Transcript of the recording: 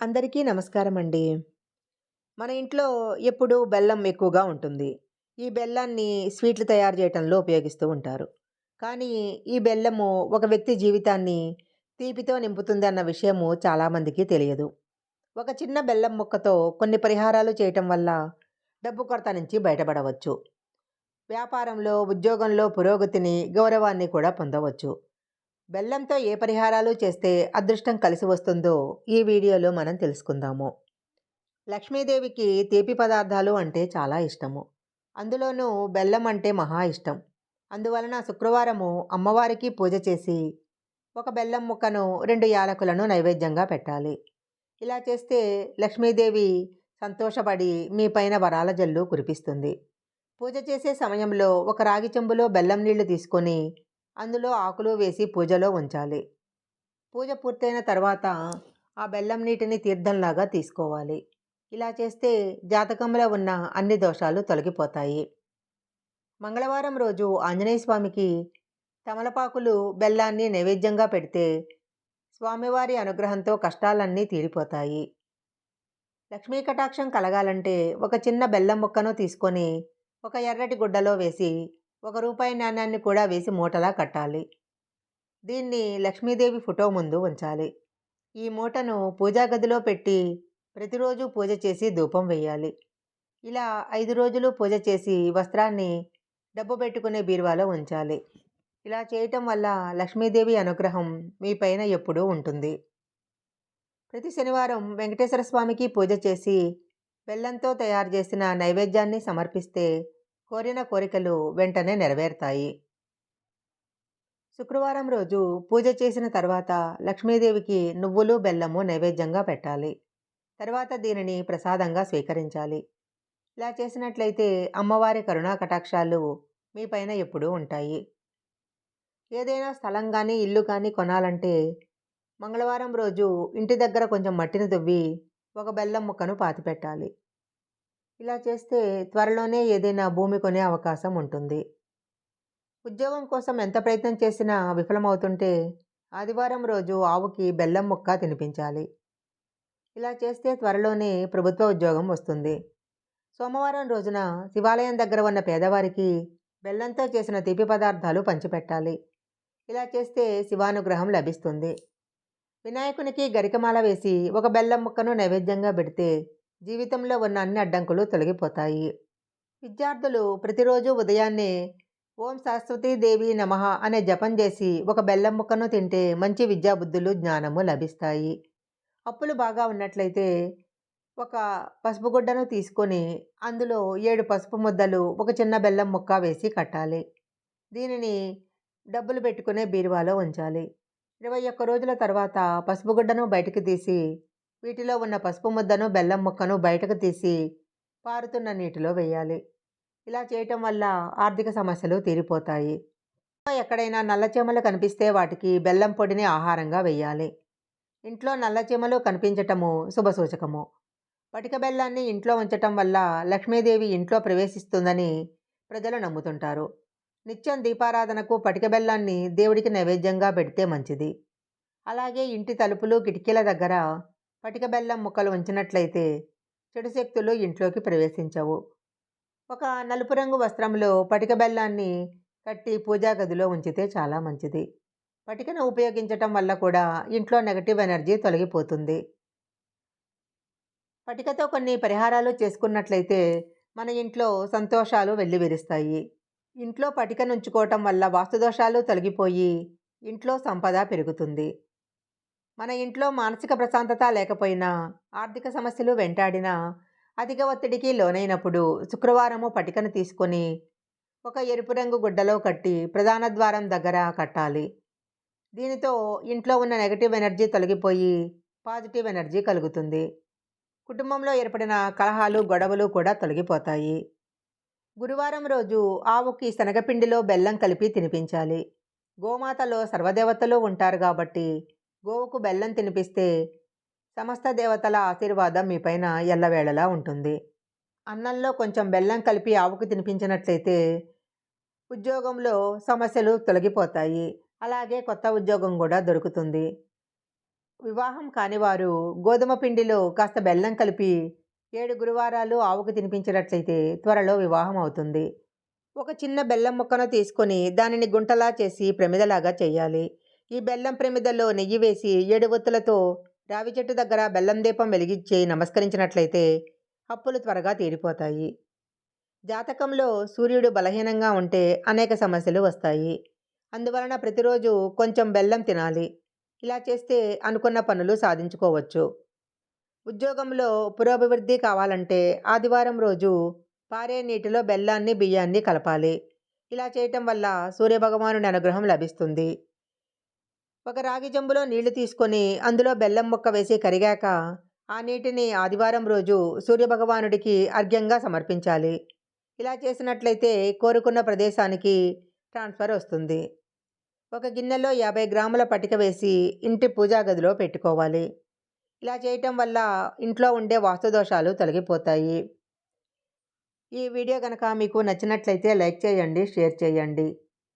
అందరికీ నమస్కారం అండి. మన ఇంట్లో ఎప్పుడూ బెల్లం ఎక్కువగా ఉంటుంది. ఈ బెల్లాన్ని స్వీట్లు తయారు చేయటంలో ఉపయోగిస్తూ ఉంటారు. కానీ ఈ బెల్లము ఒక వ్యక్తి జీవితాన్ని తీపితో నింపుతుందన్న విషయము చాలామందికి తెలియదు. ఒక చిన్న బెల్లం ముక్కతో కొన్ని పరిహారాలు చేయటం వల్ల డబ్బు కొరత నుంచి బయటపడవచ్చు. వ్యాపారంలో, ఉద్యోగంలో పురోగతిని, గౌరవాన్ని కూడా పొందవచ్చు. బెల్లంతో ఏ పరిహారాలు చేస్తే అదృష్టం కలిసి వస్తుందో ఈ వీడియోలో మనం తెలుసుకుందాము. లక్ష్మీదేవికి తీపి పదార్థాలు అంటే చాలా ఇష్టము. అందులోనూ బెల్లం అంటే మహా ఇష్టం. అందువలన శుక్రవారము అమ్మవారికి పూజ చేసి ఒక బెల్లం ముక్కను, రెండు యాలకులను నైవేద్యంగా పెట్టాలి. ఇలా చేస్తే లక్ష్మీదేవి సంతోషపడి మీ పైన వరాల జల్లు కురిపిస్తుంది. పూజ చేసే సమయంలో ఒక రాగి చెంబులో బెల్లం నీళ్ళు తీసుకొని అందులో ఆకులు వేసి పూజలో ఉంచాలి. పూజ పూర్తయిన తర్వాత ఆ బెల్లం నీటిని తీర్థంలాగా తీసుకోవాలి. ఇలా చేస్తే జాతకంలో ఉన్న అన్ని దోషాలు తొలగిపోతాయి. మంగళవారం రోజు ఆంజనేయ స్వామికి తమలపాకులు, బెల్లాన్ని నైవేద్యంగా పెడితే స్వామివారి అనుగ్రహంతో కష్టాలన్నీ తీరిపోతాయి. లక్ష్మీ కటాక్షం కలగాలంటే ఒక చిన్న బెల్లం ముక్కను తీసుకొని ఒక ఎర్రటి గుడ్డలో వేసి ఒక రూపాయి నాణ్యాన్ని కూడా వేసి మూటలా కట్టాలి. దీన్ని లక్ష్మీదేవి ఫోటో ముందు ఉంచాలి. ఈ మూటను పూజా గదిలో పెట్టి ప్రతిరోజు పూజ చేసి ధూపం వేయాలి. ఇలా ఐదు రోజులు పూజ చేసి వస్త్రాన్ని డబ్బు పెట్టుకునే బీరువాలో ఉంచాలి. ఇలా చేయటం వల్ల లక్ష్మీదేవి అనుగ్రహం మీ పైన ఎప్పుడూ ఉంటుంది. ప్రతి శనివారం వెంకటేశ్వర స్వామికి పూజ చేసి బెల్లంతో తయారు చేసిన నైవేద్యాన్ని సమర్పిస్తే కోరిన కోరికలు వెంటనే నెరవేరుతాయి. శుక్రవారం రోజు పూజ చేసిన తర్వాత లక్ష్మీదేవికి నువ్వులు, బెల్లము నైవేద్యంగా పెట్టాలి. తర్వాత దీనిని ప్రసాదంగా స్వీకరించాలి. ఇలా చేసినట్లయితే అమ్మవారి కరుణా కటాక్షాలు మీ పైన ఎప్పుడూ ఉంటాయి. ఏదైనా స్థలం కానీ ఇల్లు కానీ కొనాలంటే మంగళవారం రోజు ఇంటి దగ్గర కొంచెం మట్టిని దువ్వి ఒక బెల్లం ముక్కను పాతిపెట్టాలి. ఇలా చేస్తే త్వరలోనే ఏదైనా భూమి కొనే అవకాశం ఉంటుంది. ఉద్యోగం కోసం ఎంత ప్రయత్నం చేసినా విఫలమవుతుంటే ఆదివారం రోజు ఆవుకి బెల్లం ముక్క తినిపించాలి. ఇలా చేస్తే త్వరలోనే ప్రభుత్వ ఉద్యోగం వస్తుంది. సోమవారం రోజున శివాలయం దగ్గర ఉన్న పేదవారికి బెల్లంతో చేసిన తీపి పదార్థాలు పంచిపెట్టాలి. ఇలా చేస్తే శివానుగ్రహం లభిస్తుంది. వినాయకునికి గరికమాల వేసి ఒక బెల్లం ముక్కను నైవేద్యంగా పెడితే జీవితంలో ఉన్న అన్ని అడ్డంకులు తొలగిపోతాయి. విద్యార్థులు ప్రతిరోజు ఉదయాన్నే ఓం సరస్వతీదేవి నమః అనే జపం చేసి ఒక బెల్లం ముక్కను తింటే మంచి విద్యాబుద్ధులు, జ్ఞానము లభిస్తాయి. అప్పులు బాగా ఉన్నట్లయితే ఒక పసుపు గుడ్డను తీసుకొని అందులో ఏడు పసుపు ముద్దలు, ఒక చిన్న బెల్లం ముక్క వేసి కట్టాలి. దీనిని డబ్బులు పెట్టుకునే బీరువాలో ఉంచాలి. 21 రోజుల తర్వాత పసుపు గుడ్డను బయటికి తీసి వీటిలో ఉన్న పసుపు ముద్దను, బెల్లం ముక్కను బయటకు తీసి పారుతున్న నీటిలో వేయాలి. ఇలా చేయటం వల్ల ఆర్థిక సమస్యలు తీరిపోతాయి. ఎక్కడైనా నల్లచీమలు కనిపిస్తే వాటికి బెల్లం పొడిని ఆహారంగా వేయాలి. ఇంట్లో నల్లచీమలు కనిపించటము శుభసూచకము. పటిక బెల్లాన్ని ఇంట్లో ఉంచటం వల్ల లక్ష్మీదేవి ఇంట్లో ప్రవేశిస్తుందని ప్రజలు నమ్ముతుంటారు. నిత్యం దీపారాధనకు పటిక బెల్లాన్ని దేవుడికి నైవేద్యంగా పెడితే మంచిది. అలాగే ఇంటి తలుపులు, కిటికీల దగ్గర పటిక బెల్లం ముక్కలు ఉంచినట్లయితే చెడు శక్తులు ఇంట్లోకి ప్రవేశించవు. ఒక నలుపు రంగు వస్త్రంలో పటిక బెల్లాన్ని కట్టి పూజా గదిలో ఉంచితే చాలా మంచిది. పటికను ఉపయోగించటం వల్ల కూడా ఇంట్లో నెగటివ్ ఎనర్జీ తొలగిపోతుంది. పటికతో కొన్ని పరిహారాలు చేసుకున్నట్లయితే మన ఇంట్లో సంతోషాలు వెల్లివిరుస్తాయి. ఇంట్లో పటికను ఉంచుకోవటం వల్ల వాస్తుదోషాలు తొలగిపోయి ఇంట్లో సంపద పెరుగుతుంది. మన ఇంట్లో మానసిక ప్రశాంతత లేకపోయినా, ఆర్థిక సమస్యలు వెంటాడినా, అధిక ఒత్తిడికి లోనైనప్పుడు శుక్రవారము పటికను తీసుకొని ఒక ఎరుపు రంగు గుడ్డలో కట్టి ప్రధాన ద్వారం దగ్గర కట్టాలి. దీనితో ఇంట్లో ఉన్న నెగటివ్ ఎనర్జీ తొలగిపోయి పాజిటివ్ ఎనర్జీ కలుగుతుంది. కుటుంబంలో ఏర్పడిన కలహాలు, గొడవలు కూడా తొలగిపోతాయి. గురువారం రోజు ఆవుకి శనగపిండిలో బెల్లం కలిపి తినిపించాలి. గోమాతలో సర్వదేవతలు ఉంటారు కాబట్టి గోవుకు బెల్లం తినిపిస్తే సమస్త దేవతల ఆశీర్వాదం మీ పైన ఎల్లవేళలా ఉంటుంది. అన్నంలో కొంచెం బెల్లం కలిపి ఆవుకు తినిపించినట్లయితే ఉద్యోగంలో సమస్యలు తొలగిపోతాయి. అలాగే కొత్త ఉద్యోగం కూడా దొరుకుతుంది. వివాహం కానివారు గోధుమ పిండిలో కాస్త బెల్లం కలిపి ఏడు గురువారాలు ఆవుకు తినిపించినట్లయితే త్వరలో వివాహం అవుతుంది ఒక చిన్న బెల్లం ముక్కను తీసుకొని దానిని గుంటలా చేసి ప్రమిదలాగా చేయాలి ఈ బెల్లం ప్రమిదల్లో నెయ్యి వేసి ఏడు ఒత్తులతో రావి చెట్టు దగ్గర బెల్లం దీపం వెలిగించి నమస్కరించినట్లయితే అప్పులు త్వరగా తీరిపోతాయి. జాతకంలో సూర్యుడు బలహీనంగా ఉంటే అనేక సమస్యలు వస్తాయి. అందువలన ప్రతిరోజు కొంచెం బెల్లం తినాలి. ఇలా చేస్తే అనుకున్న పనులు సాధించుకోవచ్చు. ఉద్యోగంలో పురోభివృద్ధి కావాలంటే ఆదివారం రోజు పారే నీటిలో బెల్లాన్ని బియ్యాన్ని కలపాలి. ఇలా చేయటం వల్ల సూర్యభగవానుడి అనుగ్రహం లభిస్తుంది. ఒక రాగి జంబులో నీళ్ళు తీసుకొని అందులో బెల్లం ముక్క వేసి కరిగాక ఆ నీటిని ఆదివారం రోజు సూర్యభగవానుడికి అర్ఘ్యంగా సమర్పించాలి. ఇలా చేసినట్లయితే కోరుకున్న ప్రదేశానికి ట్రాన్స్ఫర్ వస్తుంది. ఒక గిన్నెలో యాభై గ్రాముల పటిక వేసి ఇంటి పూజా గదిలో పెట్టుకోవాలి. ఇలా చేయటం వల్ల ఇంట్లో ఉండే వాస్తు దోషాలు తొలగిపోతాయి. ఈ వీడియో కనుక మీకు నచ్చినట్లయితే లైక్ చేయండి షేర్ చేయండి.